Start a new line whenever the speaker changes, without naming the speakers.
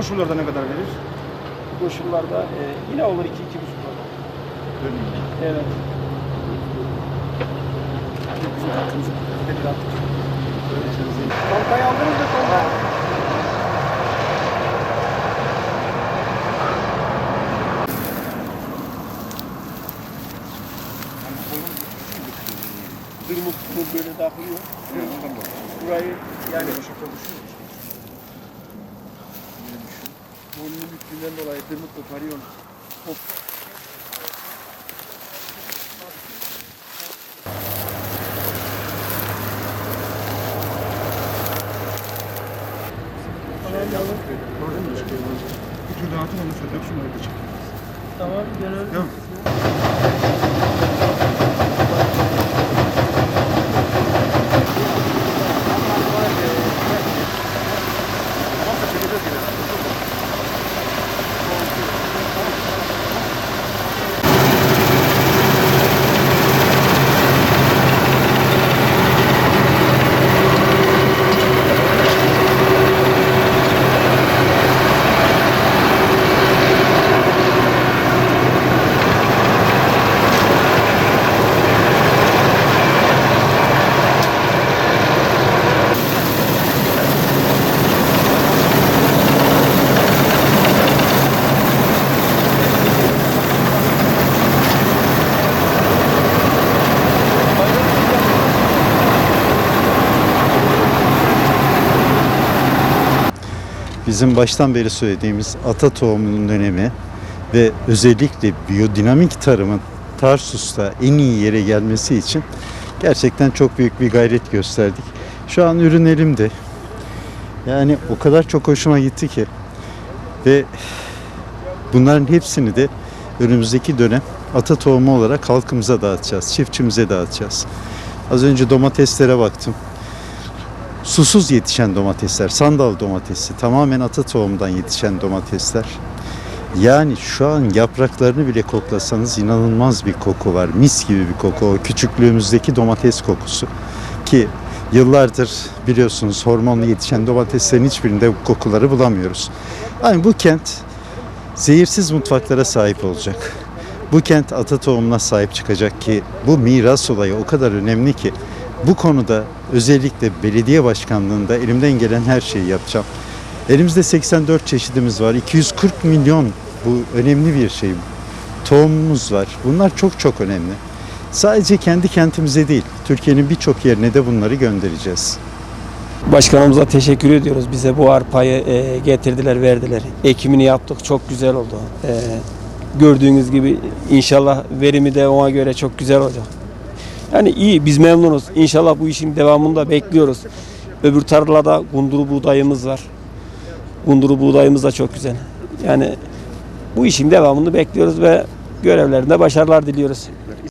Koşullarda ne kadar verir?
koşullarda e, yine olur 2 2,5
Dönüyor.
Evet.
Bizim hakkımızı belli attık.
Bankayı aldınız mı? Dırmık bu böyle dahiliyor. Burayı yani burnunun büktüğünden dolayı dırmık koparıyor. Hop.
Gördün mü? Onu çek.
Tamam gönül.
Yok.
Bizim baştan beri söylediğimiz ata tohumunun önemi ve özellikle biyodinamik tarımın Tarsus'ta en iyi yere gelmesi için gerçekten çok büyük bir gayret gösterdik. Şu an ürün elimde. Yani o kadar çok hoşuma gitti ki ve bunların hepsini de önümüzdeki dönem ata tohumu olarak halkımıza dağıtacağız, çiftçimize dağıtacağız. Az önce domateslere baktım susuz yetişen domatesler, sandal domatesi, tamamen ata tohumdan yetişen domatesler. Yani şu an yapraklarını bile koklasanız inanılmaz bir koku var. Mis gibi bir koku. O küçüklüğümüzdeki domates kokusu. Ki yıllardır biliyorsunuz hormonlu yetişen domateslerin hiçbirinde bu kokuları bulamıyoruz. Yani bu kent zehirsiz mutfaklara sahip olacak. Bu kent ata tohumuna sahip çıkacak ki bu miras olayı o kadar önemli ki bu konuda özellikle belediye başkanlığında elimden gelen her şeyi yapacağım. Elimizde 84 çeşidimiz var. 240 milyon bu önemli bir şey. Tohumumuz var. Bunlar çok çok önemli. Sadece kendi kentimize değil, Türkiye'nin birçok yerine de bunları göndereceğiz.
Başkanımıza teşekkür ediyoruz. Bize bu arpayı e, getirdiler, verdiler. Ekimini yaptık. Çok güzel oldu. E, gördüğünüz gibi inşallah verimi de ona göre çok güzel olacak. Yani iyi, biz memnunuz. İnşallah bu işin devamını da bekliyoruz. Öbür tarlada gunduru buğdayımız var. Gunduru buğdayımız da çok güzel. Yani bu işin devamını bekliyoruz ve görevlerinde başarılar diliyoruz.